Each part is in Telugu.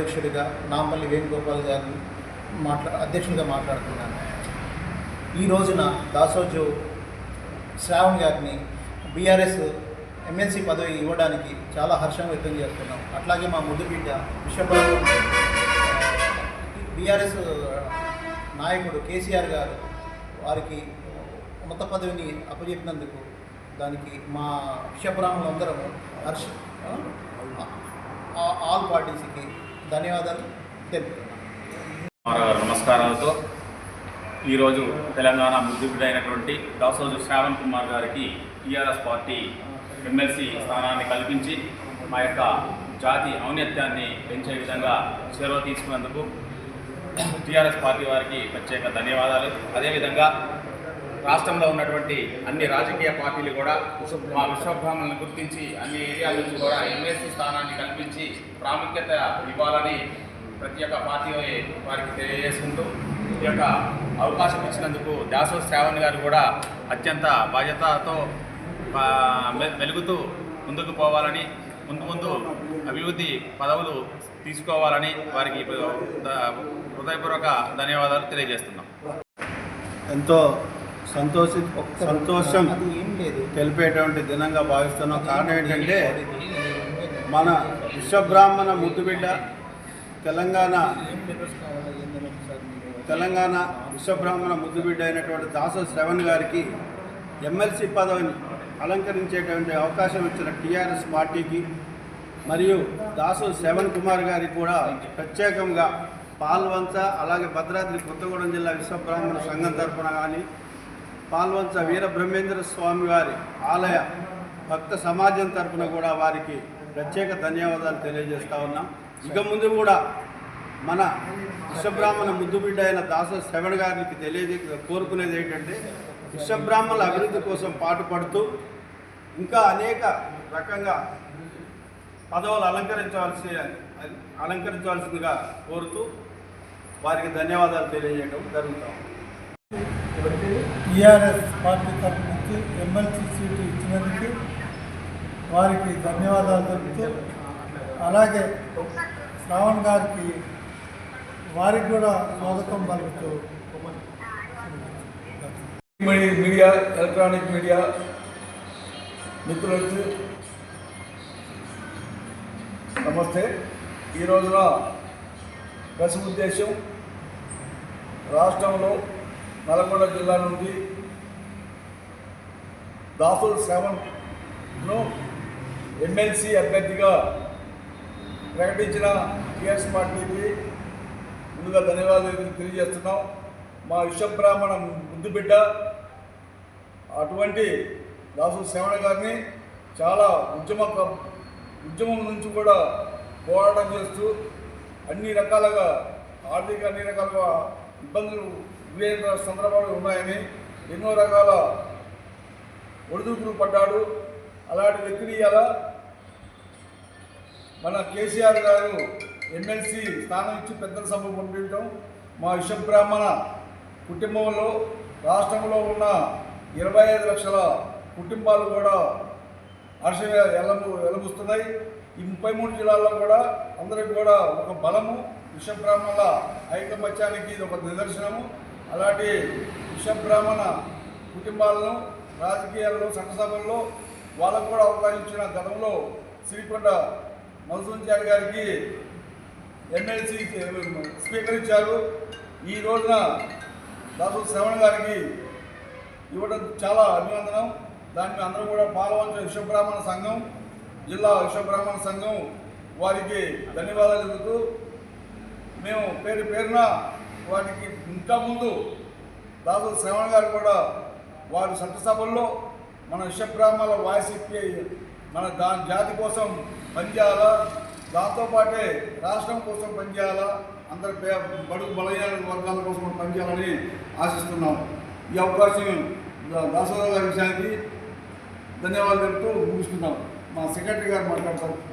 అధ్యక్షుడిగా నాంపల్లి వేణుగోపాల్ గారిని మాట్లా అధ్యక్షుడిగా మాట్లాడుతున్నాను. ఈ రోజున దాసోజు శ్రావణ్ గారిని బీఆర్ఎస్ ఎమ్మెల్సీ పదవి ఇవ్వడానికి చాలా హర్షం వ్యక్తం చేస్తున్నాం. అట్లాగే మా ముద్దు బిడ్డ విశ్వబాబు బీఆర్ఎస్ నాయకుడు కేసీఆర్ గారు వారికి ఉన్నత పదవిని అప్పచెప్పినందుకు దానికి మా విషబ్రాహ్మణులందరం హర్ష ఆ- ఆల్ పార్టీస్కి ధన్యవాదాలు. తెలుపుతున్నాను నమస్కారాలతో ఈరోజు తెలంగాణ ముద్దుబిడ్డ అయినటువంటి దాసోజు శ్రావణ్ కుమార్ గారికి టీఆర్ఎస్ పార్టీ ఎమ్మెల్సీ స్థానాన్ని కల్పించి మా యొక్క జాతి ఔన్నత్యాన్ని పెంచే విధంగా చొరవ తీసుకున్నందుకు టీఆర్ఎస్ పార్టీ వారికి ప్రత్యేక ధన్యవాదాలు. అదేవిధంగా రాష్ట్రంలో ఉన్నటువంటి అన్ని రాజకీయ పార్టీలు కూడా మా విశ్వబ్రాహ్మణులను గుర్తించి అన్ని ఏరియాల నుంచి కూడా ఎమ్మెల్సీ స్థానాన్ని కల్పించి ప్రాముఖ్యత ఇవ్వాలని ప్రతి ఒక్క పార్టీ వారికి తెలియజేసుకుంటూ ఈ యొక్క అవకాశం ఇచ్చినందుకు దాసో శ్రావణ్ గారు కూడా అత్యంత బాధ్యతతో మెలుగుతూ వెలుగుతూ ముందుకు పోవాలని ముందు ముందు అభివృద్ధి పదవులు తీసుకోవాలని వారికి హృదయపూర్వక ధన్యవాదాలు తెలియజేస్తున్నాం. ఎంతో సంతోషి సంతోషం తెలిపేటువంటి దినంగా భావిస్తున్నాం కారణం ఏంటంటే మన విశ్వబ్రాహ్మణ ముద్దుబిడ్డ తెలంగాణ తెలంగాణ విశ్వబ్రాహ్మణ ముద్దుబిడ్డ అయినటువంటి దాస శ్రవణ్ గారికి ఎమ్మెల్సీ పదవిని అలంకరించేటువంటి అవకాశం ఇచ్చిన టీఆర్ఎస్ పార్టీకి మరియు దాసు శ్రవణ్ కుమార్ గారికి కూడా ప్రత్యేకంగా పాల్వంచ అలాగే భద్రాద్రి కొత్తగూడెం జిల్లా విశ్వబ్రాహ్మణ సంఘం తరపున కానీ పాల్వంచ వీర బ్రహ్మేంద్ర స్వామి వారి ఆలయ భక్త సమాజం తరపున కూడా వారికి ప్రత్యేక ధన్యవాదాలు తెలియజేస్తూ ఉన్నాం. ఇక ముందు కూడా మన విశ్వబ్రాహ్మణ ముద్దుబిడ్డ అయిన దాస శ్రవణ్ గారికి తెలియజే కోరుకునేది ఏంటంటే విశ్వబ్రాహ్మణుల అభివృద్ధి కోసం పాటుపడుతూ ఇంకా అనేక రకంగా పదవులు అలంకరించవలసి అలంకరించవలసిందిగా కోరుతూ వారికి ధన్యవాదాలు తెలియజేయడం జరుగుతాం టీఆర్ఎస్ పార్టీ తరఫు నుంచి ఎమ్మెల్సీ సీటు ఇచ్చినందుకు వారికి ధన్యవాదాలు తెలుపుతూ అలాగే శ్రావణ్ గారికి వారికి కూడా స్వాగతం పలుకుతూ మీడియా ఎలక్ట్రానిక్ మీడియా మిత్రులకు నమస్తే. ఈ రోజున ప్రెస్ ఉద్దేశం రాష్ట్రంలో నల్గొండ జిల్లా నుండి దాసుల్ సెవెన్ను ఎమ్మెల్సీ అభ్యర్థిగా ప్రకటించిన టీఆర్ఎస్ పార్టీకి ముందుగా ధన్యవాదాలు తెలియజేస్తున్నాం. మా విశ్వబ్రాహ్మణ ముద్దు బిడ్డ అటువంటి దాసు శ్రవణ గారిని చాలా ఉద్యమ ఉద్యమం నుంచి కూడా పోరాటం చేస్తూ అన్ని రకాలుగా ఆర్థిక అన్ని రకాలుగా ఇబ్బందులు వివేక సందర్భాలు ఉన్నాయని ఎన్నో రకాల ఒడిదుడుకులు పడ్డాడు. అలాంటి వ్యక్తిని ఇలా మన కేసీఆర్ గారు ఎమ్మెల్సీ స్థానం ఇచ్చి పెద్దల సభ పంపించడం మా విశ్వబ్రాహ్మణ కుటుంబంలో రాష్ట్రంలో ఉన్న ఇరవై ఐదు లక్షల కుటుంబాలు కూడా హర్ష ఎలము ఎలబుస్తున్నాయి ఈ ముప్పై మూడు జిల్లాల్లో కూడా అందరికి కూడా ఒక బలము. విశ్వబ్రాహ్మణుల ఐకమత్యానికి ఇది ఒక నిదర్శనము. అలాంటి విశ్వబ్రాహ్మణ కుటుంబాలను రాజకీయాల్లో చట్టసభల్లో వాళ్ళకు కూడా అవకాశం ఇచ్చిన గతంలో శ్రీకొండ మధుసూచారి గారికి ఎమ్మెల్సీ స్పీకర్ ఇచ్చారు ఈ రోజున దాసు శ్రవణ్ గారికి ఇవ్వడం చాలా అభినందనం. దాన్ని అందరూ కూడా పాల్గొంచ విశ్వబ్రాహ్మణ సంఘం జిల్లా విశ్వబ్రాహ్మణ సంఘం వారికి ధన్యవాదాలు చెబుతూ మేము పేరు పేరున వాటికి ఇంకా ముందు దాదాపు శ్రవణ్ గారు కూడా వారి చట్టసభల్లో మన విశ్వబ్రాహ్మణుల వాయిస్ ఎక్కి మన దా జాతి కోసం పనిచేయాలా? దాంతోపాటే రాష్ట్రం కోసం పనిచేయాలా? అందరి పే బడుగు బలహీన వర్గాల కోసం పనిచేయాలని ఆశిస్తున్నాం. ఈ అవకాశం దాసరావు గారి విషయానికి ధన్యవాదాలు చెప్తూ ముగిస్తున్నాం. మా సెక్రటరీ గారు మాట్లాడతారు.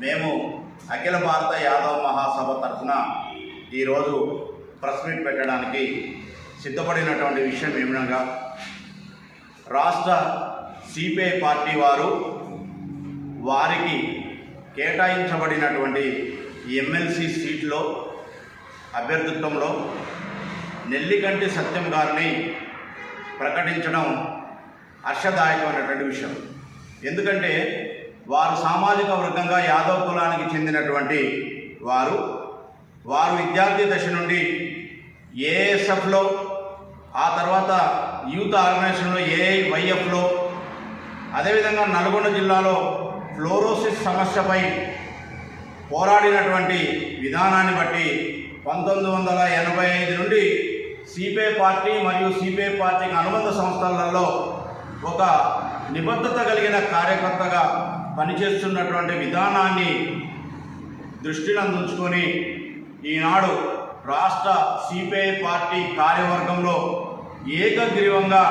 మేము అఖిల భారత యాదవ్ మహాసభ తరఫున ఈరోజు ప్రెస్ మీట్ పెట్టడానికి సిద్ధపడినటువంటి విషయం ఏమనగా రాష్ట్ర సిపిఐ పార్టీ వారు వారికి కేటాయించబడినటువంటి ఎమ్మెల్సీ సీట్లో అభ్యర్థిత్వంలో నెల్లికంటి సత్యం గారిని ప్రకటించడం హర్షదాయకమైనటువంటి విషయం. ఎందుకంటే వారు సామాజిక వర్గంగా యాదవ్ కులానికి చెందినటువంటి వారు వారు విద్యార్థి దశ నుండి ఏఎస్ఎఫ్లో ఆ తర్వాత యూత్ ఆర్గనైజేషన్లో ఏఐవైఎఫ్లో అదేవిధంగా నల్గొండ జిల్లాలో ఫ్లోరోసిస్ సమస్యపై పోరాడినటువంటి విధానాన్ని బట్టి పంతొమ్మిది వందల ఎనభై ఐదు నుండి సిపిఐ పార్టీ మరియు సిపిఐ పార్టీకి అనుబంధ సంస్థలలో ఒక నిబద్ధత కలిగిన కార్యకర్తగా పనిచేస్తున్నటువంటి విధానాన్ని దృష్టిలో ఉంచుకొని ఈనాడు రాష్ట్ర సిపిఐ పార్టీ కార్యవర్గంలో ఏకగ్రీవంగా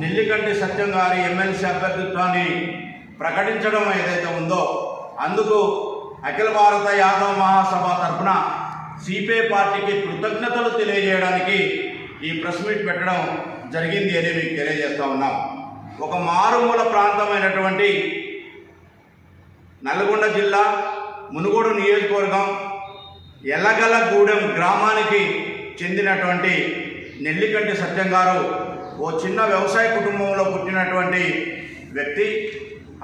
నెల్లికంటి సత్యం గారి ఎమ్మెల్సీ అభ్యర్థిత్వాన్ని ప్రకటించడం ఏదైతే ఉందో అందుకు అఖిల భారత యాదవ్ మహాసభ తరఫున సిపిఐ పార్టీకి కృతజ్ఞతలు తెలియజేయడానికి ఈ ప్రెస్ మీట్ పెట్టడం జరిగింది అని మీకు తెలియజేస్తా ఉన్నాం. ఒక మారుమూల ప్రాంతమైనటువంటి నల్గొండ జిల్లా మునుగోడు నియోజకవర్గం ఎల్లగలగూడెం గ్రామానికి చెందినటువంటి నెల్లికంటి సత్యం గారు ఓ చిన్న వ్యవసాయ కుటుంబంలో పుట్టినటువంటి వ్యక్తి.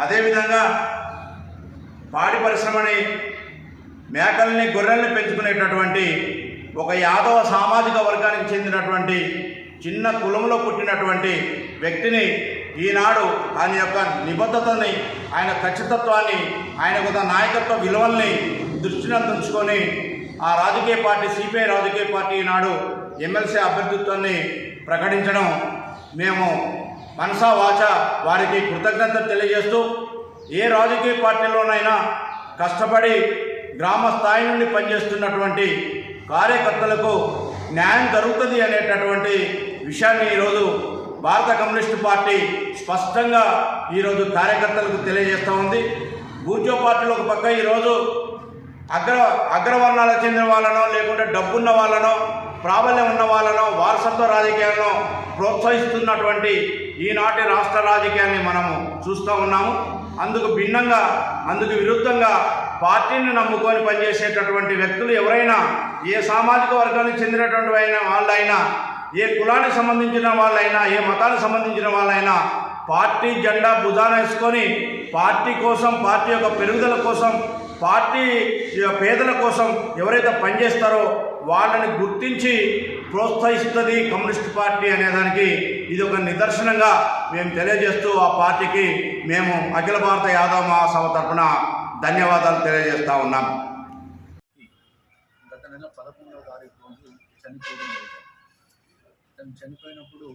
అదేవిధంగా పాడి పరిశ్రమని మేకల్ని గొర్రెల్ని పెంచుకునేటటువంటి ఒక యాదవ సామాజిక వర్గానికి చెందినటువంటి చిన్న కులంలో పుట్టినటువంటి వ్యక్తిని ఈనాడు ఆయన యొక్క నిబద్ధతని ఆయన ఖచ్చితత్వాన్ని ఆయన యొక్క నాయకత్వ విలువల్ని దృష్టిలో ఉంచుకొని ఆ రాజకీయ పార్టీ సిపిఐ రాజకీయ పార్టీ ఈనాడు ఎమ్మెల్సీ అభ్యర్థిత్వాన్ని ప్రకటించడం మేము మనసా వాచ వారికి కృతజ్ఞత తెలియజేస్తూ ఏ రాజకీయ పార్టీలోనైనా కష్టపడి గ్రామ స్థాయి నుండి పనిచేస్తున్నటువంటి కార్యకర్తలకు న్యాయం జరుగుతుంది అనేటటువంటి విషయాన్ని ఈరోజు భారత కమ్యూనిస్టు పార్టీ స్పష్టంగా ఈరోజు కార్యకర్తలకు తెలియజేస్తూ ఉంది. బూజో పార్టీలో ఒక పక్క ఈరోజు అగ్ర అగ్రవర్ణాలకు చెందిన వాళ్ళనో లేకుంటే డబ్బున్న వాళ్ళనో ప్రాబల్యం ఉన్న వాళ్ళనో వారసత్వ రాజకీయాలను ప్రోత్సహిస్తున్నటువంటి ఈనాటి రాష్ట్ర రాజకీయాన్ని మనము చూస్తూ ఉన్నాము. అందుకు భిన్నంగా అందుకు విరుద్ధంగా పార్టీని నమ్ముకొని పనిచేసేటటువంటి వ్యక్తులు ఎవరైనా ఏ సామాజిక వర్గానికి చెందినటువంటి అయినా వాళ్ళైనా ఏ కులానికి సంబంధించిన వాళ్ళైనా ఏ మతానికి సంబంధించిన వాళ్ళైనా పార్టీ జెండా భుజాన వేసుకొని పార్టీ కోసం పార్టీ యొక్క పెరుగుదల కోసం పార్టీ పేదల కోసం ఎవరైతే పనిచేస్తారో వాళ్ళని గుర్తించి ప్రోత్సహిస్తుంది కమ్యూనిస్ట్ పార్టీ అనేదానికి ఇది ఒక నిదర్శనంగా మేము తెలియజేస్తూ ఆ పార్టీకి మేము అఖిల భారత యాదవ మహాసభ తరఫున ధన్యవాదాలు తెలియజేస్తూ ఉన్నాం. గత నెల పదకొండవ తారీఖు రోజు చనిపోవడం అతను చనిపోయినప్పుడు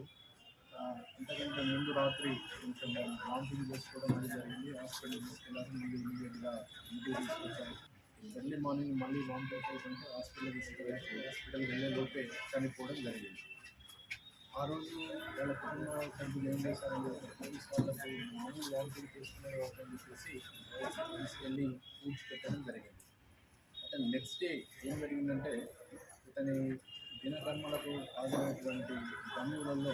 ఆ, అంతకంటే ముందు రాత్రి కొంచెం వామిటింగ్ చేసుకోవడం అనేది జరిగింది. హాస్పిటల్ తీసుకెళ్ళారు మళ్ళీ ఇమీడియట్గా ఇంటికి తీసుకొచ్చారు. ఎర్లీ మార్నింగ్ మళ్ళీ వామిట్ అయిపోతుంటే హాస్పిటల్ తీసుకెళ్ళి హాస్పిటల్ వెళ్ళే లోపే చనిపోవడం జరిగింది. ఆ రోజు వాళ్ళ కుటుంబ సభ్యులు ఏం చేశారంటే పోలీస్ వాళ్ళకి మామూలు వామిటింగ్ చేసుకునే వాళ్ళని చెప్పేసి తీసుకెళ్ళి పూడ్చిపెట్టడం జరిగింది. అతను నెక్స్ట్ డే ఏం జరిగిందంటే ఇతని దినకర్మలకు హాజరైనటువంటి బంధువులలో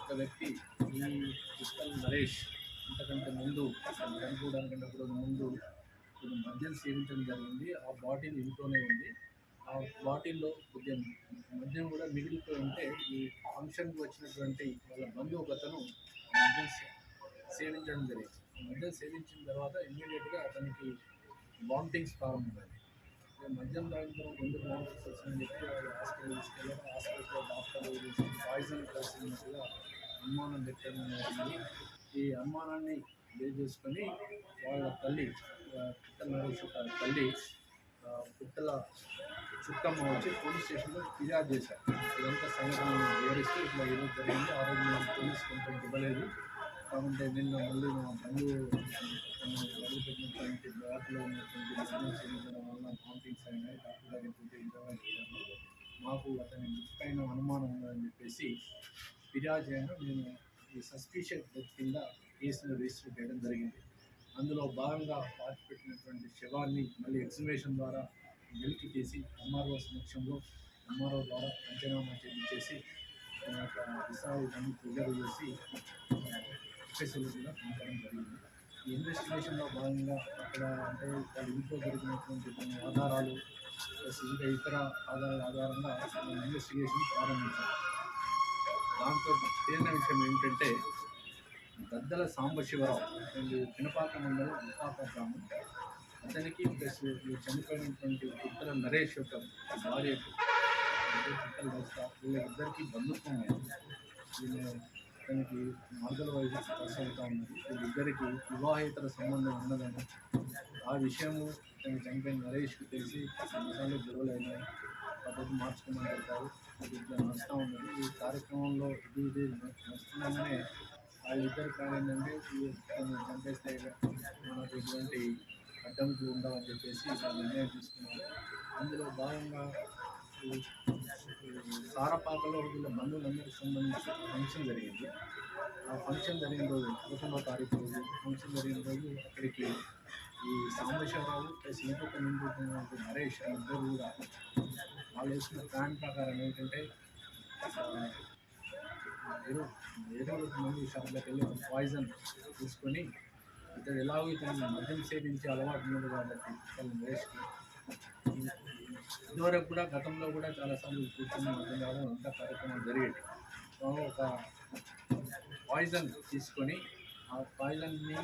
ఒక వ్యక్తి ఈ పుష్కల్ నరేష్ అంతకంటే ముందు అతను చనిపోవడానికంటే ఒక రోజు ముందు కొన్ని మద్యం సేవించడం జరిగింది. ఆ బాటిల్ ఇంట్లోనే ఉంది. ఆ బాటిల్లో కొద్దిగా మద్యం కూడా మిగిలిపోయి ఉంటే ఈ ఫంక్షన్కి వచ్చినటువంటి వాళ్ళ బంధువు అతను మద్యం సేవించడం జరిగింది. ఆ మద్యం సేవించిన తర్వాత ఇమ్మీడియట్గా అతనికి వామిటింగ్స్ ప్రారంభమైంది. నేను మద్యం తాగిన తర్వాత ఎందుకు వచ్చిందని చెప్పి హాస్పిటల్ తీసుకెళ్ళారు హాస్పిటల్లో డాక్టర్ పాయిజన్ కలిసినట్టుగా అనుమానం వ్యక్తం ఈ అనుమానాన్ని బేస్ చేసుకొని వాళ్ళ తల్లి ఆ, పుట్టల నరేష్ తల్లి ఆ, పుట్టల చుక్కమ్మ వచ్చి పోలీస్ స్టేషన్లో ఫిర్యాదు చేశారు. ఇదంతా సంఘటన వివరిస్తూ ఇట్లా ఏదో జరిగింది. ఆ రోజు నేను పోలీస్ కంప్లైంట్ ఇవ్వలేదు. కాబట్టి నిన్న మళ్ళీ మా బంధువు తను అడుగుపెట్టినటువంటి బ్లాక్లో ఉన్నటువంటి బిజినెస్ ఉండడం వల్ల వామిటింగ్స్ అయినాయి డాక్టర్ దగ్గర చూపించడం చేశాను మాకు అతని పైన అనుమానం ఉందని చెప్పేసి ఫిర్యాదు నేను ఈ సస్పిషియస్ డెత్ కింద కేసును రిజిస్టర్ చేయడం జరిగింది. అందులో భాగంగా పార్టీ పెట్టినటువంటి శవాన్ని మళ్ళీ ఎగ్జిబిషన్ ద్వారా వెలికి తీసి ఎంఆర్ఓ సమక్షంలో ఎంఆర్ఓ ద్వారా పంచనామా చేయించేసి తన యొక్క విసాలు అన్ని ప్రిజర్వ్ చేసి ఎఫ్ఎస్ఎల్ పంపడం జరిగింది. ఈ ఇన్వెస్టిగేషన్లో భాగంగా అక్కడ అంటే వాళ్ళ ఇంట్లో జరిగినటువంటి కొన్ని ఆధారాలు ప్లస్ ఇంకా ఇతర ఆధారాల ఆధారంగా మేము ఇన్వెస్టిగేషన్ ప్రారంభించాం దాంతో తేలిన విషయం ఏమిటంటే గద్దల సాంబశివరావు అండ్ పినపాక మండలం విపాక గ్రామం. అతనికి ప్లస్ చనిపోయినటువంటి పుత్తల నరేష్ యొక్క భార్యకు దస్తా వీళ్ళిద్దరికీ బంధుత్వం అయింది. అతనికి మార్గల వయసు కలిసి అవుతా ఉన్నది వీళ్ళిద్దరికి వివాహేతర సంబంధం ఉన్నదని ఆ విషయము అతనికి చనిపోయిన నరేష్కి తెలిసి సంవత్సరాలు గొడవలు పద్ధతి మార్చుకోమని చెప్పారు. అది ఇట్లా నడుస్తూ ఉన్నది. ఈ కార్యక్రమంలో ఇది ఇది నడుస్తుండగానే వాళ్ళిద్దరు ప్లాన్ తను చంపేస్తే మనకు ఎటువంటి అడ్డంకులు ఉండవని చెప్పేసి వాళ్ళు నిర్ణయం తీసుకున్నారు. అందులో భాగంగా సారపాకలో వీళ్ళ బంధువులందరికీ సంబంధించి ఫంక్షన్ జరిగింది. ఆ ఫంక్షన్ జరిగిన రోజు పదకొండవ తారీఖు రోజు ఫంక్షన్ జరిగిన రోజు అక్కడికి ఈ సాంబశివరావు ప్లస్ ఇంకొక నిండుతున్నటువంటి నరేష్ ఇద్దరు కూడా వాళ్ళు వేసిన ప్లాన్ ప్రకారం ఏంటంటే ఏదో ఏదో మంది షాప్లోకి వెళ్ళి పాయిజన్ తీసుకొని ఇతడు ఎలాగో ఇతను మద్యం సేవించే అలవాటు ఉన్నది కాబట్టి ఇతను నరేష్కి ఇదివరకు కూడా గతంలో కూడా చాలాసార్లు కూర్చొని మద్యం తాగడం కార్యక్రమం జరిగేది. సో ఒక పాయిజన్ తీసుకొని ఆ పాయిజన్ని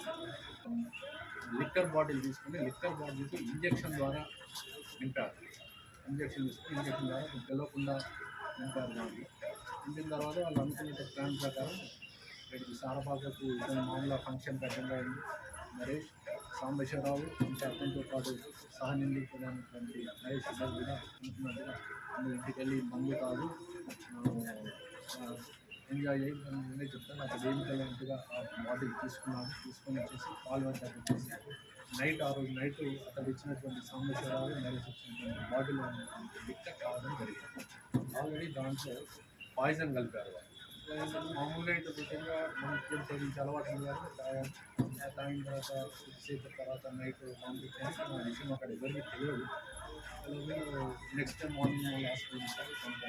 లిక్కర్ బాటిల్ తీసుకొని లిక్కర్ బాటిల్కి ఇంజెక్షన్ ద్వారా నింపారు. ఇంజెక్షన్ తీసుకుని ఇంజెక్షన్ ద్వారా గెలవకుండా నింపారు దాన్ని. నింపిన తర్వాత వాళ్ళు అనుకున్న ప్లాన్ ప్రకారం ఇక్కడికి సారపాకకు ఇతను మామూలుగా ఫంక్షన్ పెట్టడం అయింది నరేష్ సాంబశివరావు ఇంకా అతనితో పాటు సహనిందితున్నటువంటి నరేష్ ఇద్దరు కూడా అనుకున్నట్టుగా నువ్వు ఇంటికి వెళ్ళి మందు కాదు ఎంజాయ్ చేయి. నేను నేనే చెప్తాను నాకు ఏం తెలియనట్టుగా ఆ బాటిల్ తీసుకున్నాను. తీసుకొని వచ్చేసి పాలు వద్ద వచ్చేసి నైట్ ఆ రోజు నైట్ అక్కడ ఇచ్చినటువంటి సాంబశివరావు నరేష్ ఇచ్చినటువంటి బాటిల్ లిక్కర్ కావడం జరిగింది. ఆల్రెడీ దాంట్లో పాయిజన్ కలిపారు వాళ్ళు. మామూలుగా అయితే ముఖ్యంగా మనకి సేవించే అలవాటు ఉంది కానీ తాగిన తర్వాత కొద్దిసేపు తర్వాత నైట్ పంపించాను ఆ విషయం అక్కడ ఎవరికి తెలియదు. అలాగే నెక్స్ట్ టైం మార్నింగ్ వాళ్ళు హాస్పిటల్ ఇస్తారు కొంత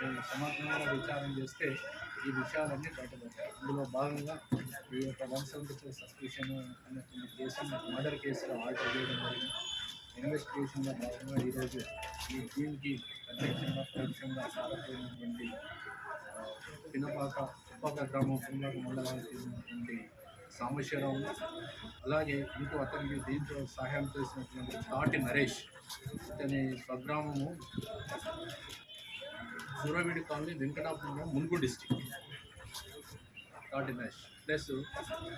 నేను సమగ్రంగా విచారం చేస్తే ఈ విషయాలన్నీ బయటపడతాయి ఇందులో భాగంగా ఈ యొక్క వన్ సెవెంటీ ఫోర్ సస్పెషన్ అన్నటువంటి కేసు మర్డర్ కేసులో ఆర్డర్ చేయడం జరిగింది. ఇన్వెస్టిగేషన్లో భాగంగా ఈరోజు ఈ టీంకి ప్రత్యక్షంగా పరోక్షంగా సారపోయినటువంటి ఆ, పినపాక ఉప్పాక గ్రామం పినపాక మండలానికి చెందినటువంటి సాంబశివరావు అలాగే ఇంకో అతనికి దీంట్లో సహాయం చేసినటువంటి తాటి నరేష్ ఇతని స్వగ్రామము Suraveedi colony Venkatapuram Mungu district. Tati Naresh. Plus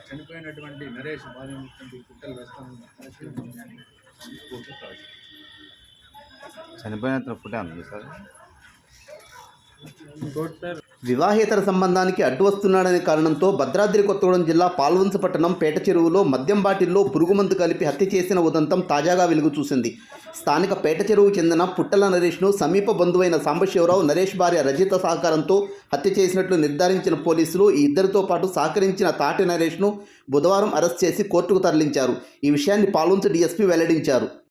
చనిపోయినటువంటి నరేష్ బాధినటువంటి కుట్టలు వేస్తాను పుట్టాను సార్ వివాహేతర సంబంధానికి అడ్డు వస్తున్నాడనే కారణంతో భద్రాద్రి కొత్తగూడెం జిల్లా పాల్వంచపట్టణం పేట చెరువులో మద్యం బాటిల్లో పురుగుమందు కలిపి హత్య చేసిన ఉదంతం తాజాగా వెలుగు చూసింది. స్థానిక పేట చెరువుకు చెందిన పుట్టల నరేష్ను సమీప బంధువైన సాంబశివరావు నరేష్ భార్య రజిత సహకారంతో హత్య చేసినట్లు నిర్ధారించిన పోలీసులు ఈ ఇద్దరితో పాటు సహకరించిన తాటి నరేష్ను బుధవారం అరెస్ట్ చేసి కోర్టుకు తరలించారు. ఈ విషయాన్ని పాల్వంచ డీఎస్పీ వెల్లడించారు.